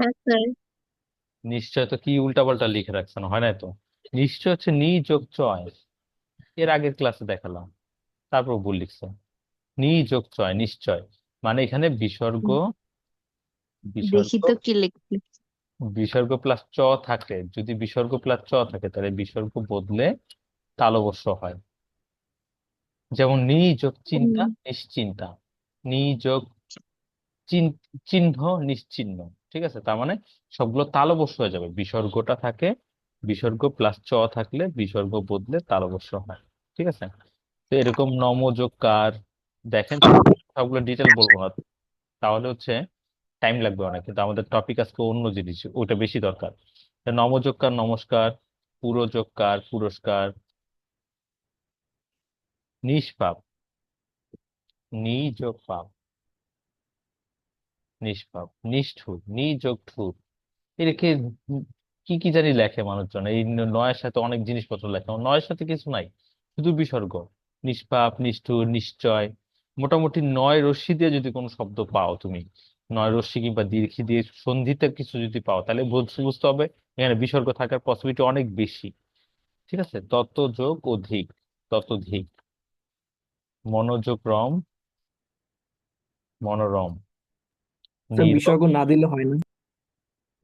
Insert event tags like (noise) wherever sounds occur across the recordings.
হ্যাঁ স্যার। নিশ্চয় তো কি উল্টাপাল্টা লিখে রাখছেন হয় না তো? নিশ্চয় হচ্ছে নি যোগ চয়। এর আগের ক্লাসে দেখালাম তারপর ভুল লিখছে। নি যোগ চয় নিশ্চয়। মানে এখানে বিসর্গ দেখি বিসর্গ তো কি লিখছি বিসর্গ প্লাস চ থাকে। যদি বিসর্গ প্লাস চ থাকে তাহলে বিসর্গ বদলে তালবস্য হয়। যেমন নি যোগ চিন্তা নিশ্চিন্তা। নি যোগ চিন- চিহ্ন নিশ্চিহ্ন। ঠিক আছে? তার মানে সবগুলো তালবস্য হয়ে যাবে। বিসর্গটা থাকে, বিসর্গ প্লাস চ থাকলে বিসর্গ বদলে তালবস্য হয়। ঠিক আছে? তো এরকম নম যোগ কার দেখেন, সবগুলো ডিটেল বলব না। তাহলে হচ্ছে টাইম লাগবে অনেক। কিন্তু আমাদের টপিক আজকে অন্য জিনিস, ওটা বেশি দরকার। তো নম যোগ কার নমস্কার পুরো যোগ কার পুরস্কার, নিষ্পাপ। নি যোগ পাপ নিষ্পাপ, নিষ্ঠুর নি যোগ এটাকে কি কি জানি লেখে মানুষজন। এই নয়ের সাথে অনেক জিনিসপত্র লেখে। নয়ের সাথে কিছু নাই, শুধু বিসর্গ। নিষ্পাপ, নিষ্ঠুর, নিশ্চয়। মোটামুটি নয় রশ্মি দিয়ে যদি কোনো শব্দ পাও তুমি, নয় রশ্মি কিংবা দীর্ঘি দিয়ে সন্ধিতে কিছু যদি পাও, তাহলে বুঝ- বুঝতে হবে। এখানে বিসর্গ থাকার পসিবিলিটি অনেক বেশি। ঠিক আছে? তত যোগ অধিক ততোধিক মনোযোগ রম, মনোরম। নীরব বিসর্গ না দিলে হয় না।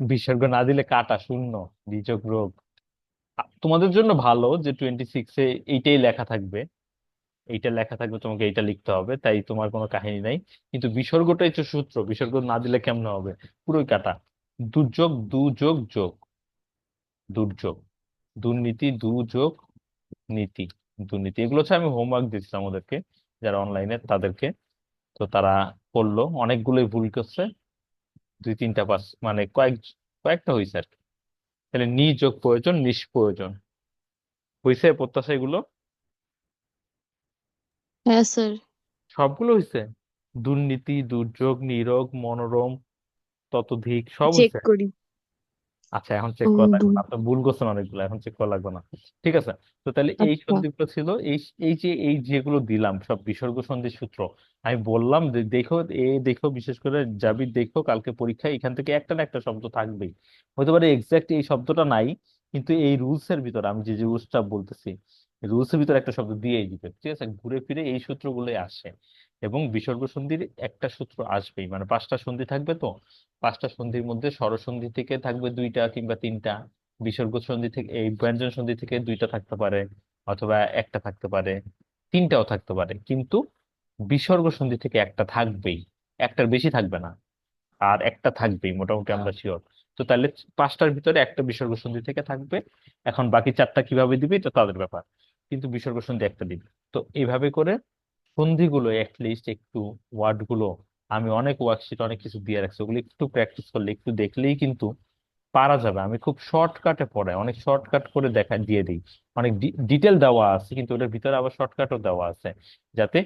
বিসর্গ না দিলে কাটা শূন্য দ্বিযোগ রোগ। তোমাদের জন্য ভালো যে টোয়েন্টি সিক্সে এইটাই লেখা থাকবে। এইটা লেখা থাকবে তোমাকে এইটা লিখতে হবে তাই তোমার কোনো কাহিনী নাই। কিন্তু বিসর্গটাই তো সূত্র বিসর্গ না দিলে কেমন হবে? পুরোই কাটা। দুর্যোগ দুযোগ যোগ। দুর্যোগ। দুর্নীতি দুযোগ নীতি। দুর্নীতি এগুলো হচ্ছে আমি হোমওয়ার্ক দিচ্ছিলাম ওদেরকে যারা অনলাইনে তাদেরকে। তো তারা করল অনেকগুলোই ভুল করছে। দুই তিনটা পাস মানে কয়েক কয়েকটা হয়েছে আর কি। তাহলে নিযোগ প্রয়োজন নিষ্প্রয়োজন। হয়েছে প্রত্যাশা এগুলো? হ্যাঁ স্যার। সবগুলো হয়েছে দুর্নীতি দুর্যোগ নিরোগ মনোরম ততোধিক সব চেক হয়েছে করি। আচ্ছা এখন চেক করা লাগবে না। আপনার ভুল করছেন অনেকগুলো এখন চেক করা লাগবে না। ঠিক আছে? তো তাহলে এই আচ্ছা। সন্ধিগুলো ছিল এই এই যে এই যেগুলো দিলাম সব বিসর্গ সন্ধি সূত্র আমি বললাম যে দেখো এ দেখো বিশেষ করে যাবি দেখো কালকে পরীক্ষায় এখান থেকে একটা না একটা শব্দ থাকবেই। হতে পারে এক্সাক্ট এই শব্দটা নাই কিন্তু এই রুলস এর ভিতরে আমি যে যে রুলসটা বলতেছি রুলস এর ভিতরে একটা শব্দ দিয়েই দিবে ঠিক আছে? ঘুরে ফিরে এই সূত্রগুলোই আসে এবং বিসর্গ সন্ধির একটা সূত্র আসবেই মানে পাঁচটা সন্ধি থাকবে তো? পাঁচটা সন্ধির মধ্যে স্বরসন্ধি থেকে থাকবে দুইটা কিংবা তিনটা বিসর্গ সন্ধি থেকে এই ব্যঞ্জন সন্ধি থেকে দুইটা থাকতে পারে অথবা একটা থাকতে পারে তিনটাও থাকতে পারে কিন্তু বিসর্গ সন্ধি থেকে একটা থাকবেই একটার বেশি থাকবে না আর একটা থাকবেই মোটামুটি আমরা শিওর তো তাহলে পাঁচটার ভিতরে একটা বিসর্গ সন্ধি থেকে থাকবে। এখন বাকি চারটা কীভাবে দিবে এটা তাদের ব্যাপার। কিন্তু বিসর্গ সন্ধি একটা দিবে। তো এইভাবে করে সন্ধিগুলো লিস্ট একটু ওয়ার্ডগুলো আমি অনেক ওয়ার্কশিট অনেক কিছু দিয়ে রাখছি। ওগুলো একটু প্র্যাকটিস করলে, একটু দেখলেই কিন্তু পারা যাবে। আমি খুব শর্টকাটে পড়াই, অনেক শর্টকাট করে দেখা দিয়ে দিই। অনেক ডিটেল দেওয়া আছে, কিন্তু ওটার ভিতরে আবার শর্টকাটও দেওয়া আছে। যাতে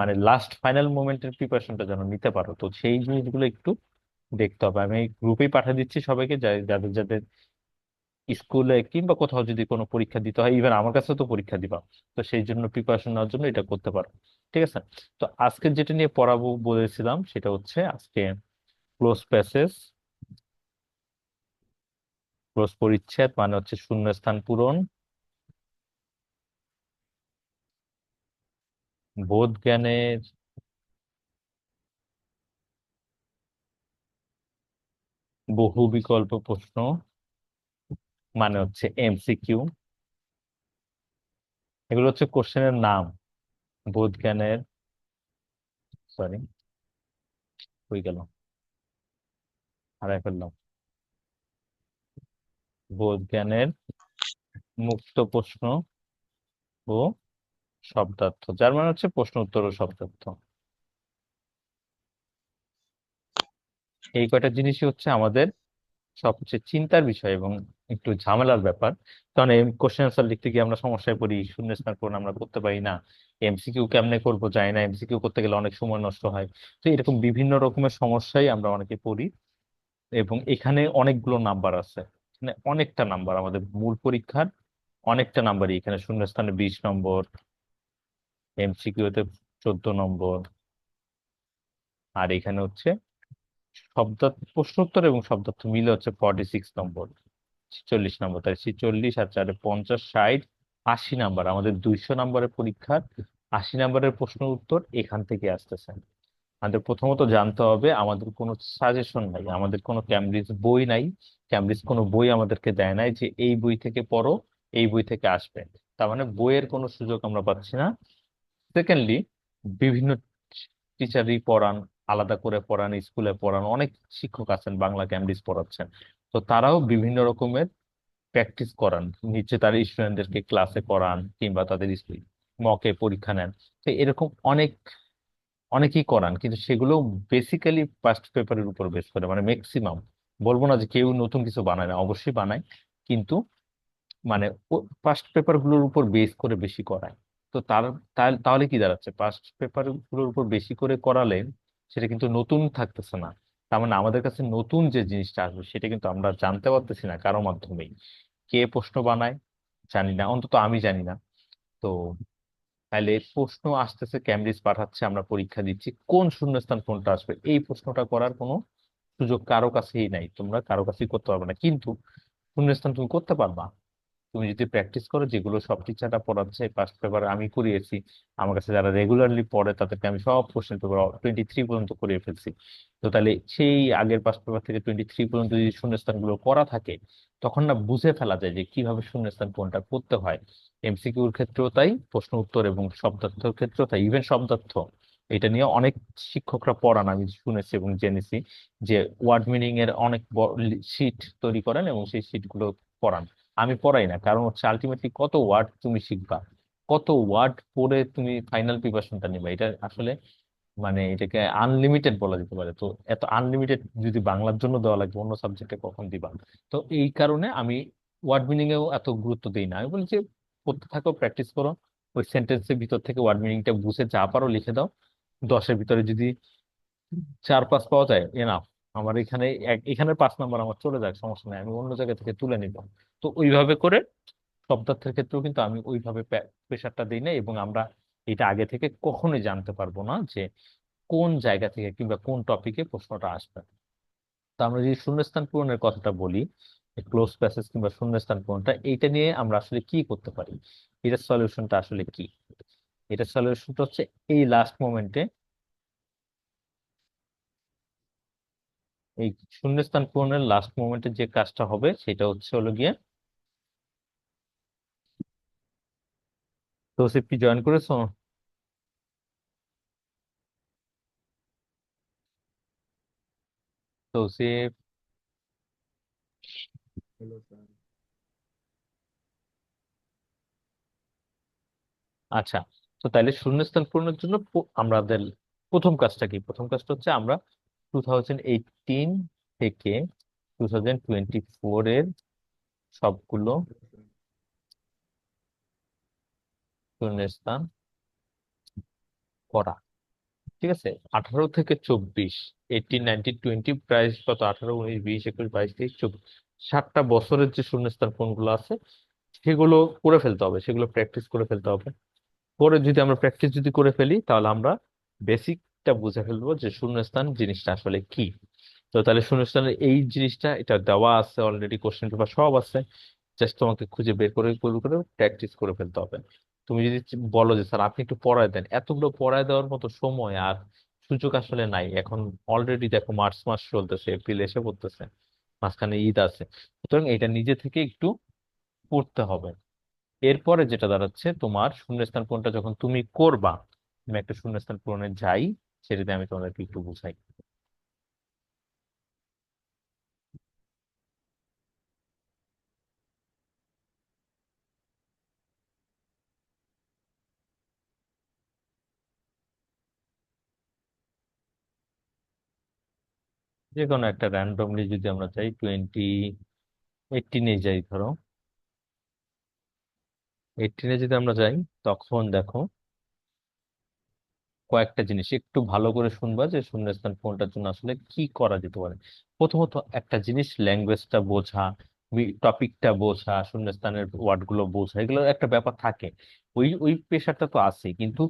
মানে লাস্ট ফাইনাল মোমেন্টের প্রিপারেশনটা যেন নিতে পারো। তো সেই জিনিসগুলো একটু দেখতে হবে। আমি গ্রুপেই পাঠিয়ে দিচ্ছি সবাইকে যাদের যাদের স্কুলে কিংবা কোথাও যদি কোনো পরীক্ষা দিতে হয় ইভেন আমার কাছে তো পরীক্ষা দিবা। তো সেই জন্য প্রিপারেশন নেওয়ার জন্য এটা করতে পারো। ঠিক আছে? তো আজকে যেটা নিয়ে পড়াবো বলেছিলাম, সেটা হচ্ছে আজকে ক্লোজ প্যাসেজ ক্লোজ পরিচ্ছেদ মানে হচ্ছে শূন্যস্থান পূরণ, বোধ জ্ঞানের বহু বিকল্প প্রশ্ন। মানে হচ্ছে এমসিকিউ এগুলো হচ্ছে কোশ্চেনের নাম। বোধ জ্ঞানের সরি হয়ে গেল। হারাই ফেললাম। বোধ জ্ঞানের মুক্ত প্রশ্ন ও শব্দার্থ। যার মানে হচ্ছে প্রশ্ন উত্তর ও শব্দার্থ। এই কয়টা জিনিসই হচ্ছে আমাদের সবচেয়ে চিন্তার বিষয় এবং একটু ঝামেলার ব্যাপার। কারণ এই কোশ্চেন আনসার লিখতে গিয়ে আমরা সমস্যায় পড়ি শূন্য শূন্যস্থান পূরণ আমরা করতে পারি না। এমসিকিউ কেমনে করব জানি না এমসিকিউ করতে গেলে অনেক সময় নষ্ট হয়। তো এরকম বিভিন্ন রকমের সমস্যাই আমরা অনেকে পড়ি এবং এখানে অনেকগুলো নাম্বার আছে। মানে অনেকটা নাম্বার আমাদের মূল পরীক্ষার অনেকটা নাম্বারই এখানে শূন্যস্থানে বিশ নম্বর এমসিকিউ তে চোদ্দ নম্বর, আর এখানে হচ্ছে শব্দার্থ প্রশ্নোত্তর এবং শব্দার্থ মিলে হচ্ছে ফর্টি সিক্স নম্বর, ছিচল্লিশ নম্বর। তাই ছিচল্লিশ আর চারে পঞ্চাশ, ষাট, আশি নাম্বার। আমাদের দুইশো নম্বরের পরীক্ষার আশি নম্বরের প্রশ্ন উত্তর এখান থেকে আসতেছে। আমাদের প্রথমত জানতে হবে, আমাদের কোনো সাজেশন নাই, আমাদের কোনো ক্যামব্রিজ বই নাই। ক্যামব্রিজ কোনো বই আমাদেরকে দেয় নাই যে এই বই থেকে পড়ো, এই বই থেকে আসবে। তার মানে বইয়ের কোনো সুযোগ আমরা পাচ্ছি না। সেকেন্ডলি বিভিন্ন টিচারই পড়ান আলাদা করে পড়ান, স্কুলে পড়ান, অনেক শিক্ষক আছেন, বাংলা ক্যামব্রিজ পড়াচ্ছেন। তো তারাও বিভিন্ন রকমের প্র্যাকটিস করান। নিচে তার স্টুডেন্টদেরকে ক্লাসে করান কিংবা তাদের মকে পরীক্ষা নেন। তো এরকম অনেক, অনেকেই করান, কিন্তু সেগুলো বেসিক্যালি পাস্ট পেপারের উপর বেস করে মানে ম্যাক্সিমাম বলব না যে কেউ নতুন কিছু বানায় না, অবশ্যই বানায়, কিন্তু মানে পাস্ট পেপারগুলোর উপর বেস করে বেশি করায়। তো তার তাহলে কি দাঁড়াচ্ছে? পাস্ট পেপারগুলোর উপর বেশি করে করালে সেটা কিন্তু নতুন থাকতেছে না। তার মানে আমাদের কাছে নতুন যে জিনিসটা আসবে, সেটা কিন্তু আমরা জানতে পারতেছি না কারও মাধ্যমেই। কে প্রশ্ন বানায়, জানি না, অন্তত আমি জানি না। তো তাহলে প্রশ্ন আসতেছে, ক্যামব্রিজ পাঠাচ্ছে, আমরা পরীক্ষা দিচ্ছি, কোন শূন্যস্থান কোনটা আসবে? এই প্রশ্নটা করার কোনো সুযোগ কারও কাছেই নাই, তোমরা কারও কাছেই করতে পারবে না। কিন্তু শূন্যস্থান তুমি করতে পারবা। তুমি যদি প্র্যাকটিস করো, যেগুলো সব টিচাররা পড়াচ্ছে পাস্ট পেপার আমি করিয়েছি, আমার কাছে যারা রেগুলারলি পড়ে, তাদেরকে আমি সব কোশ্চেন পেপার টোয়েন্টি থ্রি পর্যন্ত করিয়ে ফেলছি। তো তাহলে সেই আগের পাস্ট পেপার থেকে টোয়েন্টি থ্রি পর্যন্ত যদি শূন্যস্থানগুলো করা থাকে, তখন না বুঝে ফেলা যায় যে কীভাবে শূন্যস্থান কোনটা করতে হয়। এমসিকিউর ক্ষেত্রেও তাই, প্রশ্ন উত্তর এবং শব্দার্থের ক্ষেত্রেও তাই ইভেন শব্দার্থ এটা নিয়ে অনেক শিক্ষকরা পড়ান, আমি শুনেছি এবং জেনেছি যে ওয়ার্ড মিনিং এর অনেক শিট তৈরি করেন এবং সেই শিটগুলো পড়ান। আমি পড়াই না। কারণ হচ্ছে আলটিমেটলি কত ওয়ার্ড তুমি শিখবা? কত ওয়ার্ড পড়ে তুমি ফাইনাল প্রিপারেশনটা নিবা? এটা আসলে মানে এটাকে আনলিমিটেড বলা যেতে পারে। তো এত আনলিমিটেড যদি বাংলার জন্য দেওয়া লাগবে, অন্য সাবজেক্টে কখন দিবা? তো এই কারণে আমি ওয়ার্ড মিনিং এও এত গুরুত্ব দিই না। আমি বলি যে, পড়তে থাকো প্র্যাকটিস করো। ওই সেন্টেন্সের ভিতর থেকে ওয়ার্ড মিনিংটা বুঝে যা পারো লিখে দাও। দশের ভিতরে যদি চার পাঁচ পাওয়া যায় এনাফ আমার এখানে এখানের পাঁচ নাম্বার আমার চলে যাক, সমস্যা নাই। আমি অন্য জায়গা থেকে তুলে নিব। তো ওইভাবে করে শব্দার্থের ক্ষেত্রেও কিন্তু আমি ওইভাবে প্রেশারটা দিই না এবং আমরা এটা আগে থেকে কখনোই জানতে পারব না যে কোন জায়গা থেকে কিংবা কোন টপিকে প্রশ্নটা আসবে। তো আমরা যদি শূন্যস্থান পূরণের কথাটা বলি ক্লোজ প্যাসেজ কিংবা শূন্যস্থান পূরণটা, এইটা নিয়ে আমরা আসলে কি করতে পারি? এটার সলিউশনটা আসলে কি? এটার সলিউশনটা হচ্ছে এই লাস্ট মোমেন্টে এই শূন্যস্থান পূরণের লাস্ট মোমেন্টে যে কাজটা হবে, সেটা হচ্ছে হলো গিয়ে তৌসিফ কি জয়েন করেছ? তৌসিফ আচ্ছা তো তাইলে শূন্যস্থান পূরণের জন্য আমাদের প্রথম কাজটা কি? প্রথম কাজটা হচ্ছে আমরা টু থাউজেন্ড এইটিন থেকে টু থাউজেন্ড টোয়েন্টি ফোর এর সবগুলো শূন্যস্থান করা। ঠিক আছে? আঠারো থেকে চব্বিশ এইটিন নাইনটিন টোয়েন্টি প্রায় কত? আঠারো, উনিশ, বিশ, একুশ, বাইশ, তেইশ, চব্বিশ। সাতটা বছরের যে শূন্যস্থান কোনগুলো আছে, সেগুলো করে ফেলতে হবে, সেগুলো প্র্যাকটিস করে ফেলতে হবে। করে যদি আমরা প্র্যাকটিস যদি করে ফেলি, তাহলে আমরা বেসিকটা বুঝে ফেলব যে শূন্যস্থান জিনিসটা আসলে কি। তো তাহলে শূন্যস্থানের এই জিনিসটা, এটা দেওয়া আছে অলরেডি কোশ্চেন পেপার সব আছে। জাস্ট তোমাকে খুঁজে বের করে করে প্র্যাকটিস করে ফেলতে হবে। তুমি যদি বলো যে, স্যার, আপনি একটু পড়ায় দেন। এতগুলো পড়ায় দেওয়ার মতো সময় আর সুযোগ আসলে নাই। এখন অলরেডি দেখো মার্চ মাস চলতেছে এপ্রিল এসে পড়তেছে, মাঝখানে ঈদ আছে। সুতরাং এটা নিজে থেকে একটু পড়তে হবে। এরপরে যেটা দাঁড়াচ্ছে, তোমার শূন্যস্থান পূরণটা যখন তুমি করবা, আমি একটা শূন্যস্থান পূরণে যাই, সেটাতে আমি তোমাদেরকে একটু বুঝাই। যে কোনো একটা র্যান্ডমলি যদি আমরা চাই টোয়েন্টি এইটিনে যাই, ধরো। এইটিনে যদি আমরা যাই, তখন দেখো কয়েকটা জিনিস। একটু ভালো করে শুনবা যে শূন্যস্থান ফোনটার জন্য আসলে কি করা যেতে পারে। প্রথমত একটা জিনিস ল্যাঙ্গুয়েজটা বোঝা টপিকটা বোঝা শূন্যস্থানের ওয়ার্ডগুলো বোঝা, এগুলো একটা ব্যাপার থাকে। ওই ওই পেশাটা তো আছে কিন্তু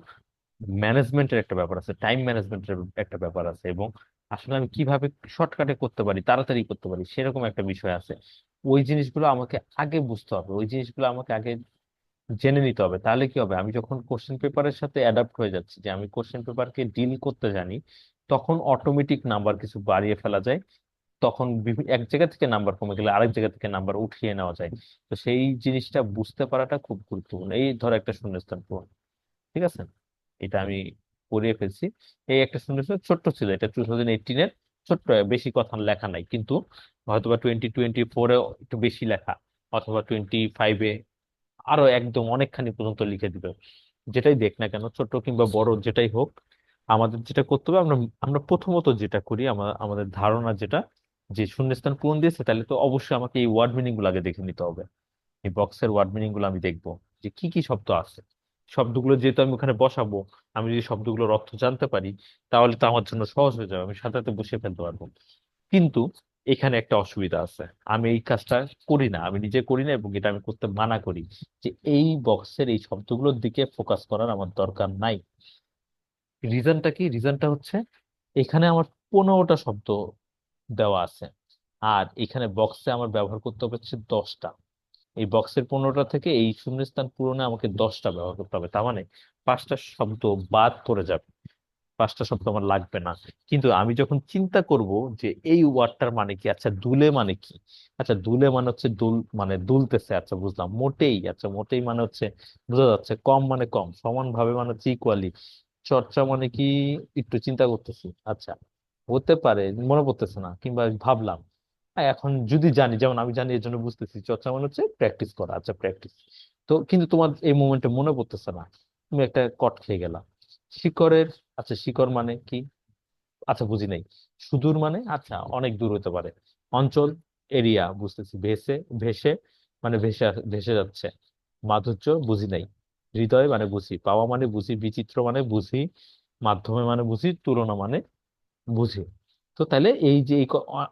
ম্যানেজমেন্টের একটা ব্যাপার আছে টাইম ম্যানেজমেন্টের একটা ব্যাপার আছে, এবং আসলে আমি কীভাবে শর্টকাটে করতে পারি, তাড়াতাড়ি করতে পারি, সেরকম একটা বিষয় আছে। ওই জিনিসগুলো আমাকে আগে বুঝতে হবে, ওই জিনিসগুলো আমাকে আগে জেনে নিতে হবে, তাহলে কি হবে? আমি যখন কোশ্চেন পেপারের সাথে অ্যাডাপ্ট হয়ে যাচ্ছি, যে আমি কোশ্চেন পেপারকে ডিল করতে জানি, তখন অটোমেটিক নাম্বার কিছু বাড়িয়ে ফেলা যায়, তখন এক জায়গা থেকে নাম্বার কমে গেলে আরেক জায়গা থেকে নাম্বার উঠিয়ে নেওয়া যায়। তো সেই জিনিসটা বুঝতে পারাটা খুব গুরুত্বপূর্ণ। এই ধর একটা শূন্যস্থান পূরণ, ঠিক আছে? এটা আমি করিয়ে ফেলছি। এই একটা শূন্যস্থান ছোট্ট ছিল, এটা টু থাউজেন্ড এইটিনের ছোট্ট, বেশি কথা লেখা নাই, কিন্তু হয়তোবা টোয়েন্টি টোয়েন্টি ফোরে একটু বেশি লেখা, অথবা টোয়েন্টি ফাইভে আরও একদম অনেকখানি পর্যন্ত লিখে দিবে। যেটাই দেখ না কেন ছোট কিংবা বড় যেটাই হোক, আমাদের যেটা করতে হবে, আমরা আমরা প্রথমত যেটা করি আমাদের ধারণা যেটা, যে শূন্যস্থান পূরণ দিয়েছে, তাহলে তো অবশ্যই আমাকে এই ওয়ার্ড মিনিংগুলো আগে দেখে নিতে হবে। এই বক্সের ওয়ার্ড মিনিংগুলো আমি দেখব, যে কি কি শব্দ আছে। শব্দগুলো যেহেতু আমি ওখানে বসাবো, আমি যদি শব্দগুলোর অর্থ জানতে পারি, তাহলে তো আমার জন্য সহজ হয়ে যাবে, আমি সাথে সাথে বসে ফেলতে পারব। কিন্তু এখানে একটা অসুবিধা আছে, আমি এই কাজটা করি না, আমি নিজে করি না এবং এটা আমি করতে মানা করি যে এই বক্সের এই শব্দগুলোর দিকে ফোকাস করার আমার দরকার নাই। রিজনটা কি? রিজনটা হচ্ছে এখানে আমার পনেরোটা শব্দ দেওয়া আছে, আর এখানে বক্সে আমার ব্যবহার করতে হচ্ছে দশটা। এই বক্সের পনেরোটা থেকে এই শূন্যস্থান পূরণে আমাকে দশটা ব্যবহার করতে হবে। তার মানে পাঁচটা শব্দ বাদ পড়ে যাবে। পাঁচটা শব্দ আমার লাগবে না। কিন্তু আমি যখন চিন্তা করব যে এই ওয়ার্ডটার মানে কি আচ্ছা দুলে মানে কি? আচ্ছা দুলে মানে হচ্ছে দুল মানে দুলতেছে আচ্ছা বুঝলাম। মোটেই আচ্ছা মোটেই মানে হচ্ছে বোঝা যাচ্ছে কম মানে কম সমান ভাবে মানে হচ্ছে ইকুয়ালি চর্চা মানে কি? একটু চিন্তা করতেছি। আচ্ছা হতে পারে, মনে পড়তেছে না, কিংবা ভাবলাম এখন যদি জানি, যেমন আমি জানি এর জন্য বুঝতেছি, চর্চা মানে হচ্ছে প্র্যাকটিস করা আচ্ছা প্র্যাকটিস তো কিন্তু তোমার এই মোমেন্টে মনে পড়তেছে না, তুমি একটা কট খেয়ে গেলা। শিকড়ের আচ্ছা শিকড় মানে কি? আচ্ছা বুঝি নাই। সুদূর মানে আচ্ছা অনেক দূর হতে পারে। অঞ্চল এরিয়া বুঝতেছি, ভেসে ভেসে মানে ভেসে ভেসে যাচ্ছে। মাধুর্য, বুঝি নাই। হৃদয় মানে বুঝি, পাওয়া মানে বুঝি, বিচিত্র মানে বুঝি, মাধ্যমে মানে বুঝি, তুলনা মানে বুঝি। তো তাহলে এই যে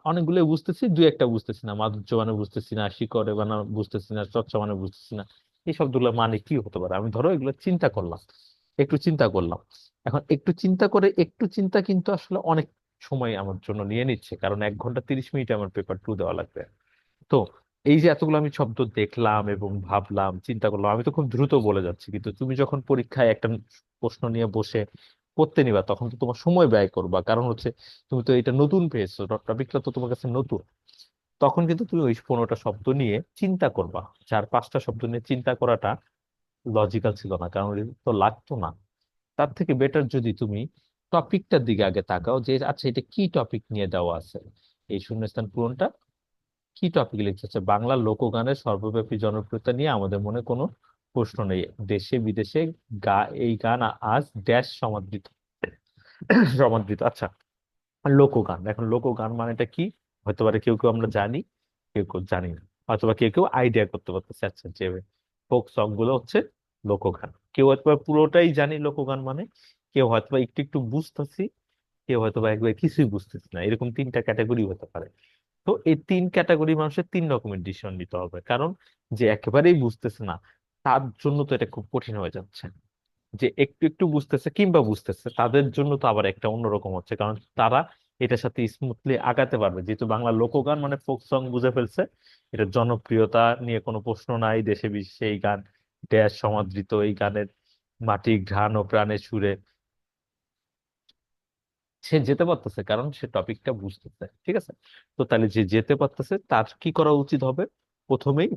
অনেকগুলো বুঝতেছি, দুই একটা বুঝতেছি না। মাধুর্য মানে বুঝতেছি না, শিকড়ে মানে বুঝতেছি না, চর্চা মানে বুঝতেছি না। এই শব্দগুলো মানে কি হতে পারে? আমি ধরো এগুলো চিন্তা করলাম, একটু চিন্তা করলাম। এখন একটু চিন্তা করে, একটু চিন্তা কিন্তু আসলে অনেক সময় আমার জন্য নিয়ে নিচ্ছে। কারণ এক ঘণ্টা তিরিশ মিনিট আমার পেপার টু দেওয়া লাগবে। তো এই যে এতগুলো আমি শব্দ দেখলাম এবং ভাবলাম, চিন্তা করলাম, আমি তো খুব দ্রুত বলে যাচ্ছি। কিন্তু তুমি যখন পরীক্ষায় একটা প্রশ্ন নিয়ে বসে করতে নিবা, তখন তো তোমার সময় ব্যয় করবা। কারণ হচ্ছে তুমি তো এটা নতুন পেয়েছ টপিকটা তো তোমার কাছে নতুন। তখন কিন্তু তুমি ওই পনেরোটা শব্দ নিয়ে চিন্তা করবা। চার পাঁচটা শব্দ নিয়ে চিন্তা করাটা লজিক্যাল ছিল না, কারণ তো লাগতো না। তার থেকে বেটার যদি তুমি টপিকটার দিকে আগে তাকাও যে আচ্ছা এটা কি টপিক নিয়ে দেওয়া আছে? এই শূন্যস্থান পূরণটা কি টপিক লিখতে আচ্ছা বাংলা লোকগানের সর্বব্যাপী জনপ্রিয়তা নিয়ে আমাদের মনে কোনো প্রশ্ন নেই। দেশে বিদেশে গা, এই গান আজ ড্যাশ সমাদৃত। সমাদৃত আচ্ছা। লোকগান, এখন লোকগান মানেটা কি? হতে পারে কেউ কেউ আমরা জানি, কেউ কেউ জানি না। অথবা কেউ কেউ আইডিয়া করতে পারতেছে আচ্ছা যে ফোক সংগুলো হচ্ছে লোকগান। কেউ হয়তো পুরোটাই জানি লোকগান মানে কেউ হয়তো বা একটু একটু বুঝতেছি, কেউ হয়তো বা একবার কিছুই বুঝতেছি না। এরকম তিনটা ক্যাটাগরি হতে পারে। তো এই তিন ক্যাটাগরি মানুষের তিন রকমের ডিসিশন নিতে হবে। কারণ যে একেবারেই বুঝতেছে না তার জন্য তো এটা খুব কঠিন হয়ে যাচ্ছে। যে একটু একটু বুঝতেছে কিংবা বুঝতেছে, তাদের জন্য তো আবার একটা অন্যরকম হচ্ছে। কারণ তারা এটার সাথে স্মুথলি আগাতে পারবে। যেহেতু বাংলা লোকগান মানে ফোক সং বুঝে ফেলছে, এটা জনপ্রিয়তা নিয়ে কোনো প্রশ্ন নাই। দেশে বিদেশে এই গান ড্যাশ সমাদৃত এই গানের মাটি, ঘ্রাণ ও প্রাণে সুরে। সে যেতে পারতেছে, কারণ সে টপিকটা বুঝতেছে, ঠিক আছে? তো তাহলে যে যেতে পারতেছে, তার কি করা উচিত হবে? প্রথমেই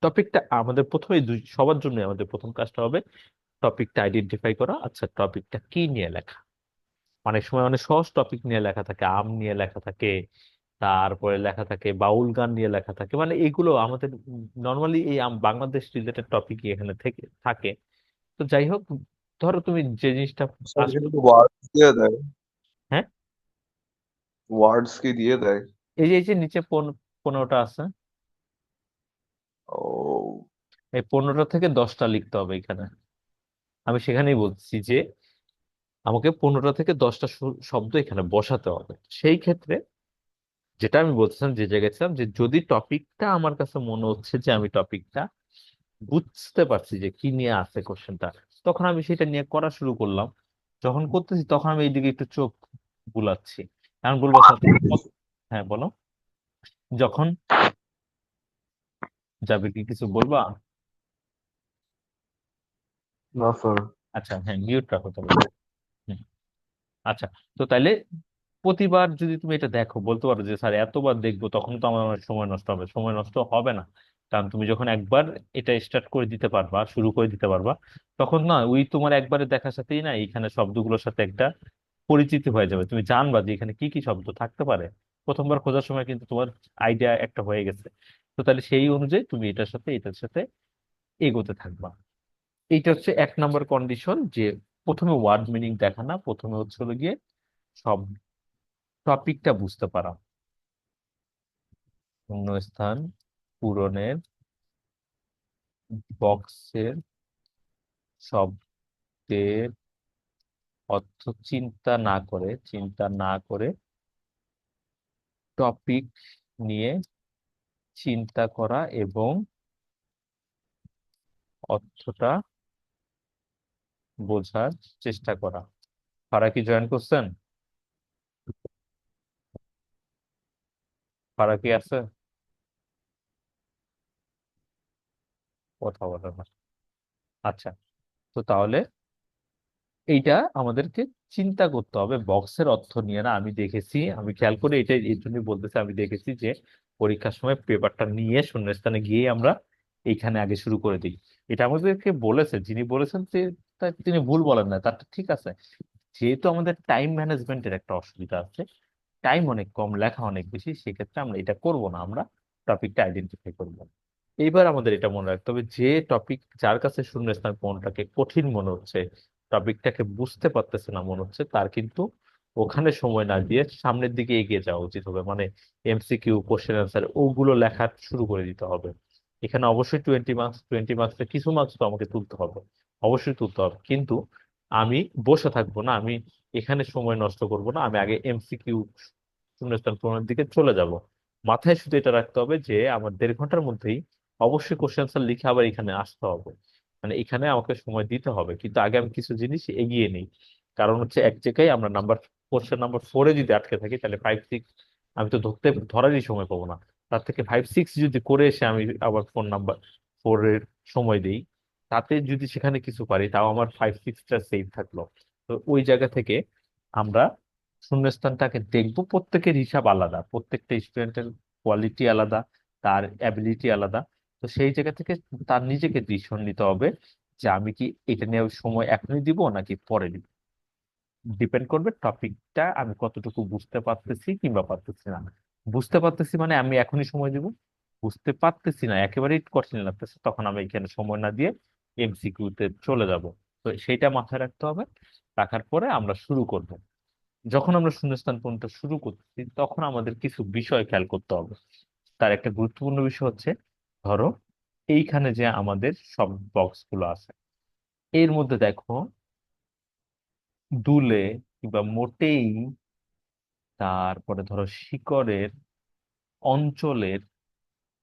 টপিকটা আমাদের প্রথমে দুই সবার জন্য আমাদের প্রথম কাজটা হবে টপিকটা আইডেন্টিফাই করা। আচ্ছা টপিকটা কি নিয়ে লেখা? অনেক সময় অনেক সহজ টপিক নিয়ে লেখা থাকে আম নিয়ে লেখা থাকে তারপরে লেখা থাকে বাউল গান নিয়ে লেখা থাকে। মানে এগুলো আমাদের নর্মালি এই আম- বাংলাদেশ রিলেটেড টপিক এখানে থেকে থাকে। তো যাই হোক ধরো তুমি যে জিনিসটা স্যার আস- ওয়ার্ডস দিয়ে দেয়। হ্যাঁ? ওয়ার্ডস কি দিয়ে দেয়? এই যে এই যে নিচে পন- পনেরোটা আছে। ও এই পনেরোটা থেকে দশটা লিখতে হবে এখানে। আমি সেখানেই বলছি যে আমাকে পনেরোটা থেকে দশটা শব্দ এখানে বসাতে হবে। সেই ক্ষেত্রে যেটা আমি বলছিলাম যে জায়গায় ছিলাম যে যদি টপিকটা আমার কাছে মনে হচ্ছে যে আমি টপিকটা বুঝতে পারছি যে কি নিয়ে আছে কোশ্চেনটা তখন আমি সেটা নিয়ে করা শুরু করলাম। যখন করতেছি তখন আমি এইদিকে একটু চোখ বুলাচ্ছি। এখন বলব (laughs) হ্যাঁ বলো। যখন যাবে কি কিছু বলবা? না স্যার আচ্ছা হ্যাঁ মিউট রাখো তাহলে। আচ্ছা তো তাইলে প্রতিবার যদি তুমি এটা দেখো বলতে পারো যে স্যার এতবার দেখব তখন তো আমার অনেক সময় নষ্ট হবে। সময় নষ্ট হবে না। কারণ তুমি যখন একবার এটা স্টার্ট করে দিতে পারবা শুরু করে দিতে পারবা তখন না ওই তোমার একবারে দেখার সাথেই না এখানে শব্দগুলোর সাথে একটা পরিচিতি হয়ে যাবে। তুমি জানবা যে এখানে কি কি শব্দ থাকতে পারে। প্রথমবার খোঁজার সময় কিন্তু তোমার আইডিয়া একটা হয়ে গেছে। তো তাহলে সেই অনুযায়ী তুমি এটার সাথে এটার সাথে এগোতে থাকবা। এইটা হচ্ছে এক নম্বর কন্ডিশন যে প্রথমে ওয়ার্ড মিনিং দেখা না, প্রথমে হচ্ছে হলো গিয়ে সব টপিকটা বুঝতে পারা। শূন্যস্থান পূরণের বক্সের শব্দের অর্থ চিন্তা না করে, চিন্তা না করে টপিক নিয়ে চিন্তা করা এবং অর্থটা বোঝার চেষ্টা করা। ফারা কি জয়েন করছেন? ফারা কি আছে? কথা বলার আচ্ছা তো তাহলে এইটা আমাদেরকে চিন্তা করতে হবে। বক্সের অর্থ নিয়ে না আমি দেখেছি, আমি খেয়াল করে এটা এই জন্যই বলতেছি, আমি দেখেছি যে পরীক্ষার সময় পেপারটা নিয়ে শূন্যস্থানে গিয়ে আমরা এইখানে আগে শুরু করে দিই। এটা আমাদেরকে বলেছে, যিনি বলেছেন যে তিনি ভুল বলেন না, তারটা ঠিক আছে। যেহেতু আমাদের টাইম ম্যানেজমেন্টের একটা অসুবিধা আছে, টাইম অনেক কম, লেখা অনেক বেশি, সেক্ষেত্রে আমরা এটা করব না, আমরা টপিকটা আইডেন্টিফাই করব। এইবার আমাদের এটা মনে রাখতে হবে, যে টপিক যার কাছে শূন্যস্থান পূরণটাকে কঠিন মনে হচ্ছে, টপিকটাকে বুঝতে পারতেছে না মনে হচ্ছে, তার কিন্তু ওখানে সময় না দিয়ে সামনের দিকে এগিয়ে যাওয়া উচিত হবে। মানে এমসিকিউ কোশ্চেন অ্যান্সার ওগুলো লেখা শুরু করে দিতে হবে। এখানে অবশ্যই টোয়েন্টি মার্কস টোয়েন্টি মার্কসে কিছু মার্কস তো আমাকে তুলতে হবে। অবশ্যই তুলতে হবে। কিন্তু আমি বসে থাকব না, আমি এখানে সময় নষ্ট করব না, আমি আগে এমসিকিউ শূন্যস্থান পূরণের দিকে চলে যাব। মাথায় শুধু এটা রাখতে হবে যে, আমার দেড় ঘণ্টার মধ্যেই অবশ্যই কোশ্চেন আনসার লিখে আবার এখানে আসতে হবে। মানে এখানে আমাকে সময় দিতে হবে, কিন্তু আগে আমি কিছু জিনিস এগিয়ে নিই। কারণ হচ্ছে এক জায়গায় আমরা নাম্বার কোশ্চেন নাম্বার ফোরে যদি আটকে থাকি, তাহলে ফাইভ সিক্স আমি তো ধরতে, ধরারই সময় পাবো না। তার থেকে ফাইভ সিক্স যদি করে এসে আমি আবার ফোন নাম্বার ফোরের সময় দিই, তাতে যদি সেখানে কিছু পারি, তাও আমার ফাইভ সিক্সটা সেভ থাকল। তো ওই জায়গা থেকে আমরা শূন্যস্থানটাকে দেখব, প্রত্যেকের হিসাব আলাদা, প্রত্যেকটা স্টুডেন্টের কোয়ালিটি আলাদা, তার অ্যাবিলিটি আলাদা। তো সেই জায়গা থেকে তার নিজেকে ডিসিশন নিতে হবে যে আমি কি এটা নিয়ে সময় এখনই দিব নাকি পরে দিব। ডিপেন্ড করবে টপিকটা আমি কতটুকু বুঝতে পারতেছি কিংবা পারতেছি না। বুঝতে পারতেছি মানে আমি এখনই সময় দিব। বুঝতে পারতেছি না, একেবারেই কঠিন লাগতেছে, তখন আমি এখানে সময় না দিয়ে এমসিকিউ তে চলে যাব। তো সেইটা মাথায় রাখতে হবে, রাখার পরে আমরা শুরু করব। যখন আমরা শূন্যস্থান পূরণটা শুরু করতেছি তখন আমাদের কিছু বিষয় খেয়াল করতে হবে। তার একটা গুরুত্বপূর্ণ বিষয় হচ্ছে, ধরো, এইখানে যে আমাদের সব বক্সগুলো আছে, এর মধ্যে দেখো দুলে কিংবা মোটেই তারপরে ধরো শিকড়ের অঞ্চলের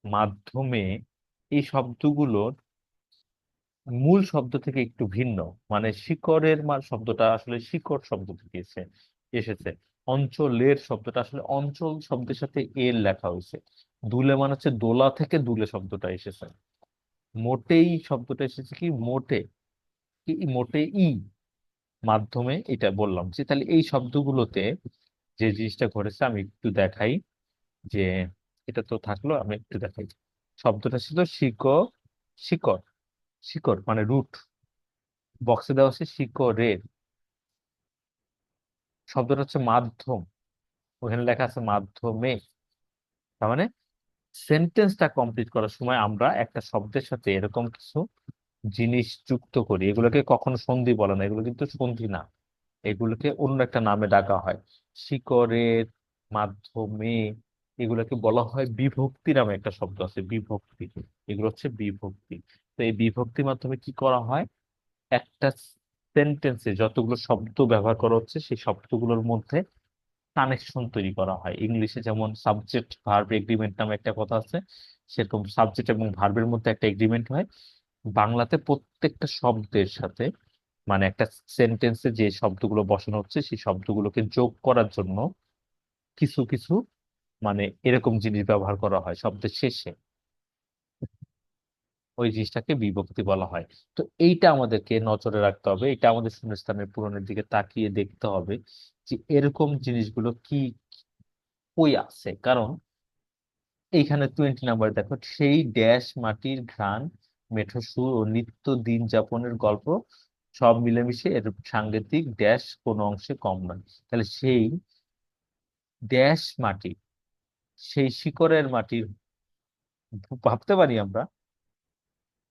মাধ্যমে এই শব্দগুলোর মূল শব্দ থেকে একটু ভিন্ন। মানে শিকড়ের শব্দটা আসলে শিকড় শব্দ থেকে এসে, এসেছে। অঞ্চলের শব্দটা আসলে অঞ্চল শব্দের সাথে এর লেখা হয়েছে। দুলে মানে হচ্ছে দোলা থেকে দুলে শব্দটা এসেছে। মোটেই শব্দটা এসেছে কি? মোটে। কি? মোটে ই। মাধ্যমে এটা বললাম যে, তাহলে এই শব্দগুলোতে যে জিনিসটা ঘটেছে আমি একটু দেখাই যে, এটা তো থাকল, আমি একটু দেখাই। শব্দটা ছিল শিকড় শিকড় শিকড় মানে রুট। বক্সে দেওয়া আছে শিকড়ের। শব্দটা হচ্ছে মাধ্যম। ওখানে লেখা আছে মাধ্যমে। তার মানে সেন্টেন্সটা কমপ্লিট করার সময় আমরা একটা শব্দের সাথে এরকম কিছু জিনিস যুক্ত করি। এগুলোকে কখনো সন্ধি বলে না, এগুলো কিন্তু সন্ধি না। এগুলোকে অন্য একটা নামে ডাকা হয়। শিকরের মাধ্যমে এগুলোকে বলা হয় বিভক্তি নামে একটা শব্দ আছে, বিভক্তি। এগুলো হচ্ছে বিভক্তি। তো এই বিভক্তির মাধ্যমে কি করা হয়? একটা সেন্টেন্সে যতগুলো শব্দ ব্যবহার করা হচ্ছে, সেই শব্দগুলোর মধ্যে কানেকশন তৈরি করা হয়। ইংলিশে যেমন সাবজেক্ট ভার্ব এগ্রিমেন্ট নামে একটা কথা আছে, সেরকম সাবজেক্ট এবং ভার্বের মধ্যে একটা এগ্রিমেন্ট হয়। বাংলাতে প্রত্যেকটা শব্দের সাথে মানে একটা সেন্টেন্সে যে শব্দগুলো বসানো হচ্ছে, সেই শব্দগুলোকে যোগ করার জন্য কিছু কিছু মানে এরকম জিনিস ব্যবহার করা হয় শব্দের শেষে। ওই জিনিসটাকে বিভক্তি বলা হয়। তো এইটা আমাদেরকে নজরে রাখতে হবে, এটা আমাদের শূন্যস্থানের পূরণের দিকে তাকিয়ে দেখতে হবে যে এরকম জিনিসগুলো কি, কই আছে। কারণ এইখানে টোয়েন্টি নাম্বার দেখো, সেই ড্যাশ মাটির ঘ্রাণ মেঠো সুর ও নিত্য দিন যাপনের গল্প সব মিলেমিশে এর সাংগীতিক ড্যাশ কোনো অংশে কম নয়। তাহলে সেই ড্যাশ মাটি, সেই শিকড়ের মাটির ভাবতে পারি আমরা,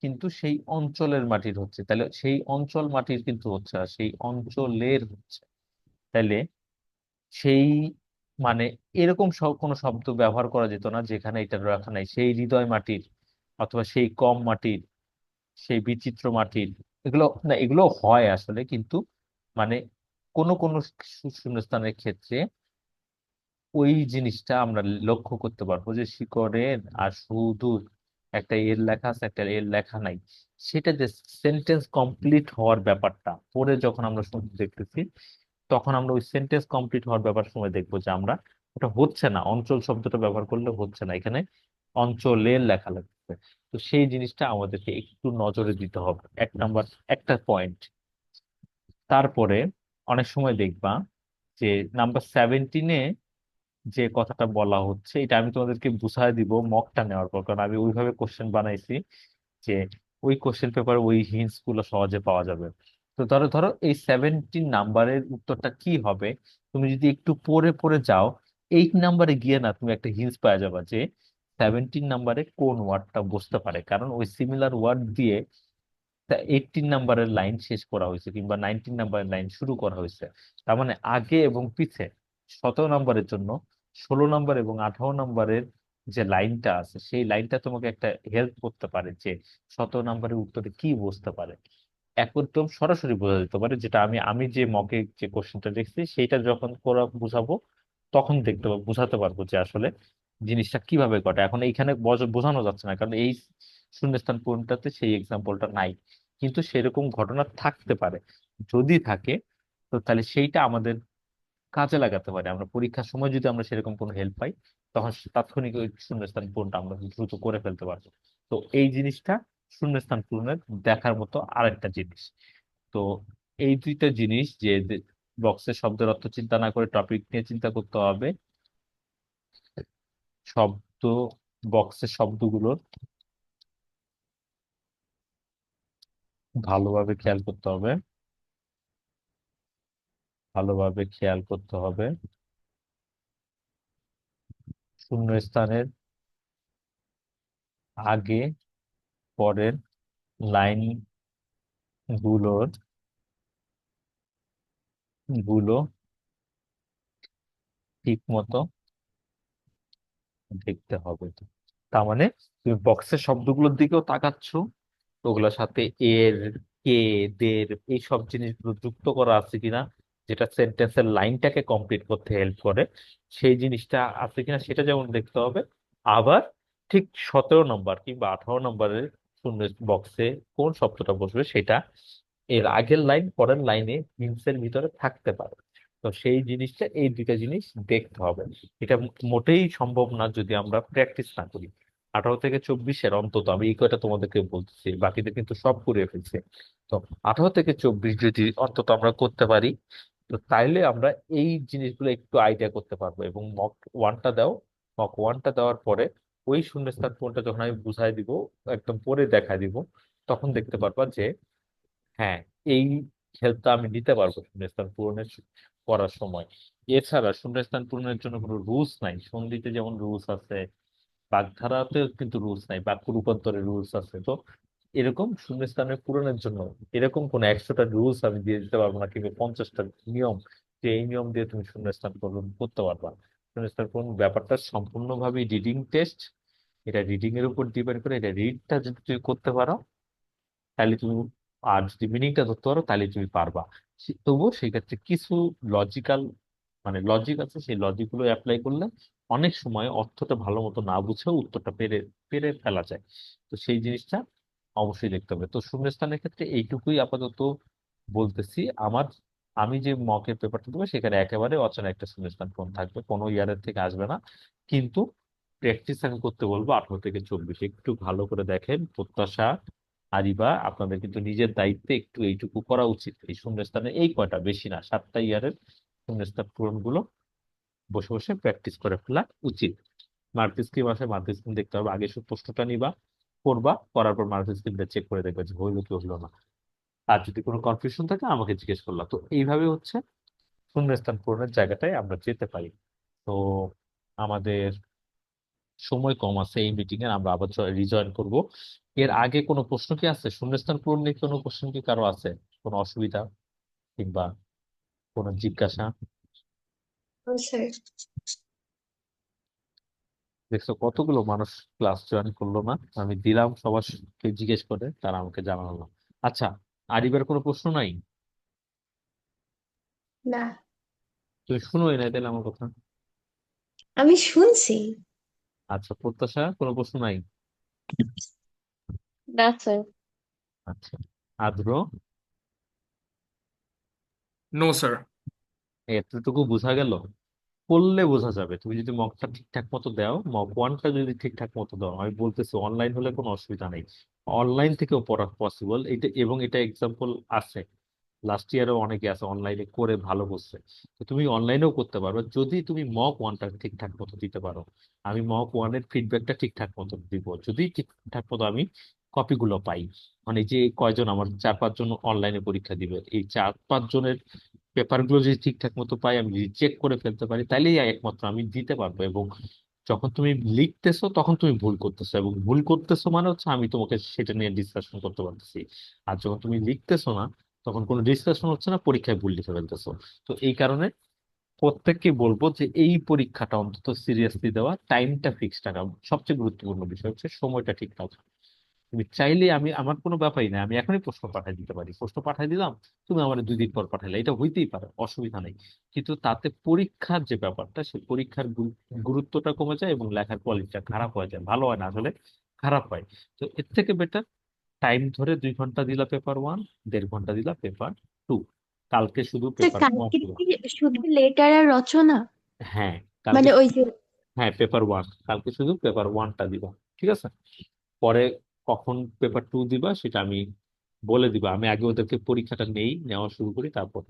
কিন্তু সেই অঞ্চলের মাটির হচ্ছে। তাহলে সেই অঞ্চল মাটির কিন্তু হচ্ছে না সেই অঞ্চলের হচ্ছে। তাহলে সেই মানে এরকম কোনো শব্দ ব্যবহার করা যেত না যেখানে এটা রাখা নাই। সেই হৃদয় মাটির অথবা সেই কম মাটির সেই বিচিত্র মাটির। এগুলো, না, এগুলো হয় আসলে, কিন্তু মানে কোন কোন শূন্যস্থানের ক্ষেত্রে ওই জিনিসটা আমরা লক্ষ্য করতে পারব যে শিকড়ের আর সুদূর একটা এর লেখা আছে, একটা এর লেখা নাই। সেটা যে সেন্টেন্স কমপ্লিট হওয়ার ব্যাপারটা, পরে যখন আমরা দেখতেছি, তখন আমরা ওই সেন্টেন্স কমপ্লিট হওয়ার ব্যাপার সময় দেখব যে আমরা, ওটা হচ্ছে না। অঞ্চল শব্দটা ব্যবহার করলে হচ্ছে না। এখানে অঞ্চলের লেখা লাগছে তো সেই জিনিসটা আমাদেরকে একটু নজরে দিতে হবে। এক নাম্বার, একটা পয়েন্ট তারপরে অনেক সময় দেখবা যে নাম্বার সেভেন্টিনে যে কথাটা বলা হচ্ছে, এটা আমি তোমাদেরকে বুঝায় দিব মকটা নেওয়ার পর। কারণ আমি ওইভাবে কোশ্চেন বানাইছি যে ওই কোশ্চেন পেপারে ওই হিন্টসগুলো সহজে পাওয়া যাবে। তো ধরো ধরো এই সেভেন্টিন নাম্বারের উত্তরটা কি হবে? তুমি যদি একটু পরে পরে যাও এইট নাম্বারে গিয়ে না তুমি একটা হিন্টস পাওয়া যাবে যে সেভেন্টিন নাম্বারে কোন ওয়ার্ডটা বসতে পারে? কারণ ওই সিমিলার ওয়ার্ড দিয়ে এইটিন নাম্বারের লাইন শেষ করা হয়েছে কিংবা নাইনটিন নাম্বারের লাইন শুরু করা হয়েছে। তার মানে আগে এবং পিছে সতেরো নাম্বারের জন্য ষোলো নাম্বার এবং আঠারো নাম্বারের যে লাইনটা আছে, সেই লাইনটা তোমাকে একটা হেল্প করতে পারে যে সতেরো নাম্বারের উত্তরে কি বসতে পারে। একদম সরাসরি বোঝা যেতে পারে যেটা আমি আমি যে মকে যে কোশ্চেনটা দেখছি, সেইটা যখন করা, বুঝাবো, তখন দেখতে পাবো, বুঝাতে পারব যে আসলে জিনিসটা কীভাবে ঘটে? এখন এইখানে বোঝানো যাচ্ছে না, কারণ এই শূন্যস্থান পূরণটাতে সেই এক্সাম্পলটা নাই। কিন্তু সেরকম ঘটনা থাকতে পারে। যদি থাকে, তো তাহলে সেইটা আমাদের কাজে লাগাতে পারে। আমরা পরীক্ষার সময় যদি আমরা সেরকম কোনো হেল্প পাই, তখন তাৎক্ষণিক ওই শূন্যস্থান পূরণটা আমরা দ্রুত করে ফেলতে পারব। তো এই জিনিসটা শূন্যস্থান পূরণের দেখার মতো আরেকটা জিনিস। তো এই দুইটা জিনিস যে বক্সের শব্দের অর্থ চিন্তা না করে টপিক নিয়ে চিন্তা করতে হবে শব্দ বক্সের শব্দগুলোর ভালোভাবে খেয়াল করতে হবে। ভালোভাবে খেয়াল করতে হবে। শূন্য স্থানের আগে পরের লাইনগুলোরগুলো ঠিক মতো দেখতে হবে তার মানে তুমি বক্সের শব্দগুলোর দিকেও তাকাচ্ছ ওগুলোর সাথে এর, কে, দের এই সব জিনিসগুলো যুক্ত করা আছে কিনা, যেটা সেন্টেন্সের লাইনটাকে কমপ্লিট করতে হেল্প করে, সেই জিনিসটা আছে কিনা সেটা যেমন দেখতে হবে। আবার ঠিক সতেরো নম্বর কিংবা আঠারো নম্বরের শূন্য বক্সে কোন শব্দটা বসবে সেটা এর আগের লাইন পরের লাইনে হিন্টসের ভিতরে থাকতে পারে। তো সেই জিনিসটা এই দুইটা জিনিস দেখতে হবে। এটা মোটেই সম্ভব না যদি আমরা প্র্যাকটিস না করি। আঠারো থেকে চব্বিশের অন্তত, আমি এই কয়টা তোমাদেরকে বলতেছি, বাকিদের কিন্তু সব করে ফেলছে। তো আঠারো থেকে চব্বিশ যদি অন্তত আমরা করতে পারি, তো তাইলে আমরা এই জিনিসগুলো একটু আইডিয়া করতে পারব এবং মক ওয়ানটা দাও। মক ওয়ানটা দেওয়ার পরে ওই শূন্যস্থান পূরণটা যখন আমি বুঝাই দিব, একদম পরে দেখা দিব, তখন দেখতে পারবা যে হ্যাঁ এই হেল্পটা আমি নিতে পারব শূন্যস্থান পূরণের করার সময়। এছাড়া শূন্যস্থান পূরণের জন্য কোনো রুলস নাই। সন্ধিতে যেমন রুলস আছে, বাগধারাতেও কিন্তু রুলস নাই, বাক্য রূপান্তরের রুলস আছে। তো এরকম শূন্য শূন্যস্থানের পূরণের জন্য এরকম কোন একশোটা রুলস আমি দিয়ে দিতে পারব না, কিংবা পঞ্চাশটা নিয়ম, যে এই নিয়ম দিয়ে তুমি শূন্যস্থান পূরণ করতে পারবা। শূন্যস্থান পূরণ ব্যাপারটা সম্পূর্ণভাবে রিডিং টেস্ট এটা রিডিং এর উপর ডিপেন্ড করে, এটা রিডটা যদি তুমি করতে পারো, তাহলে তুমি আর যদি মিনিংটা ধরতে পারো, তাহলে তুমি পারবা। তবুও সেই ক্ষেত্রে কিছু লজিক্যাল মানে লজিক আছে, সেই লজিকগুলো অ্যাপ্লাই করলে অনেক সময় অর্থটা ভালো মতো না বুঝেও উত্তরটা পেরে পেরে ফেলা যায়। তো সেই জিনিসটা অবশ্যই দেখতে হবে। তো শূন্যস্থানের ক্ষেত্রে এইটুকুই আপাতত বলতেছি। আমার, আমি যে মকের পেপারটা দেবো, সেখানে একেবারে অচেনা একটা শূন্যস্থান পূরণ থাকবে। কোনো ইয়ারের থেকে আসবে না। কিন্তু প্র্যাকটিস আমি করতে বলব আঠারো থেকে চব্বিশ। একটু ভালো করে দেখেন প্রত্যাশা আরিবা আপনাদের কিন্তু নিজের দায়িত্বে একটু এইটুকু করা উচিত। এই শূন্যস্থানে এই কয়টা? বেশি না, সাতটা ইয়ারের শূন্যস্থান পূরণগুলো বসে বসে প্র্যাকটিস করে ফেলা উচিত। মার্ক স্কিম আসে মার্ক স্কিম দেখতে হবে। আগে শুধু প্রশ্নটা নিবা করবা করার পর মার্ক স্কিমটা চেক করে দেখবে যে হইল কি হলো না। আর যদি কোনো কনফিউশন থাকে, আমাকে জিজ্ঞেস করলাম তো এইভাবে হচ্ছে শূন্যস্থান পূরণের জায়গাটায় আমরা যেতে পারি। তো আমাদের সময় কম আছে এই মিটিং এ আমরা আবার রিজয়েন করব। এর আগে কোনো প্রশ্ন কি আছে? শূন্যস্থান পূরণ নিয়ে কোনো কোশ্চেন কি কারও আছে? কোনো অসুবিধা কিংবা কোনো জিজ্ঞাসা? দেখছ কতগুলো মানুষ ক্লাস জয়েন করল না? আমি দিলাম সবাইকে জিজ্ঞেস করে তারা আমাকে জানালো না। আচ্ছা আরিবের কোনো প্রশ্ন নাই? না। তুমি শুনোই না তাহলে আমার কথা। আমি শুনছি। আচ্ছা প্রত্যাশা কোনো প্রশ্ন নাই? না স্যার আচ্ছা আদ্র? নো স্যার এতটুকু বোঝা গেল? করলে বোঝা যাবে। তুমি যদি মকটা ঠিকঠাক মতো দাও মক ওয়ানটা যদি ঠিকঠাক মতো দাও আমি বলতেছি অনলাইন হলে কোনো অসুবিধা নেই। অনলাইন থেকেও পড়া পসিবল এটা এবং এটা এক্সাম্পল আছে। লাস্ট ইয়ারেও অনেকে আছে অনলাইনে করে ভালো করছে। তুমি অনলাইনেও করতে পারো। যদি তুমি মক ওয়ানটা ঠিকঠাক মতো দিতে পারো, আমি মক ওয়ানের ফিডব্যাকটা ঠিকঠাক মতো দিব। যদি ঠিকঠাক মতো আমি কপিগুলো পাই। মানে যে কয়জন আমার চার পাঁচজন অনলাইনে পরীক্ষা দিবে, এই চার পাঁচ জনের পেপারগুলো যদি ঠিকঠাক মতো পাই, আমি যদি চেক করে ফেলতে পারি, তাইলেই একমাত্র আমি দিতে পারব। এবং যখন তুমি লিখতেছো, তখন তুমি ভুল করতেছো। এবং ভুল করতেছো মানে হচ্ছে আমি তোমাকে সেটা নিয়ে ডিসকাশন করতে পারতেছি। আর যখন তুমি লিখতেছো না তখন কোনো ডিসকাশন হচ্ছে না, পরীক্ষায় ভুল লিখে ফেলতেছো। তো এই কারণে প্রত্যেককে বলব যে এই পরীক্ষাটা অন্তত সিরিয়াসলি দেওয়া টাইমটা ফিক্স রাখা। সবচেয়ে গুরুত্বপূর্ণ বিষয় হচ্ছে সময়টা ঠিক রাখা। তুমি চাইলে আমি, আমার কোনো ব্যাপারই না আমি এখনই প্রশ্ন পাঠিয়ে দিতে পারি। প্রশ্ন পাঠিয়ে দিলাম, তুমি আমার দুই দিন পর পাঠালে এটা হইতেই পারে, অসুবিধা নেই। কিন্তু তাতে পরীক্ষার যে ব্যাপারটা সেই পরীক্ষার গুরুত্বটা কমে যায় এবং লেখার কোয়ালিটিটা খারাপ হয়ে যায়। ভালো হয় না আসলে, খারাপ হয়। তো এর থেকে বেটার টাইম ধরে দুই ঘণ্টা দিলা পেপার ওয়ান দেড় ঘণ্টা দিলা পেপার টু কালকে শুধু পেপার ওয়ান কালকে কি শুধু লেটার আর রচনা? হ্যাঁ মানে কালকে ওই যে হ্যাঁ পেপার ওয়ান কালকে শুধু পেপার ওয়ানটা দিবা ঠিক আছে? পরে কখন পেপার টু দিবা সেটা আমি বলে দিবা। আমি আগে ওদেরকে পরীক্ষাটা নেই নেওয়া শুরু করি তারপর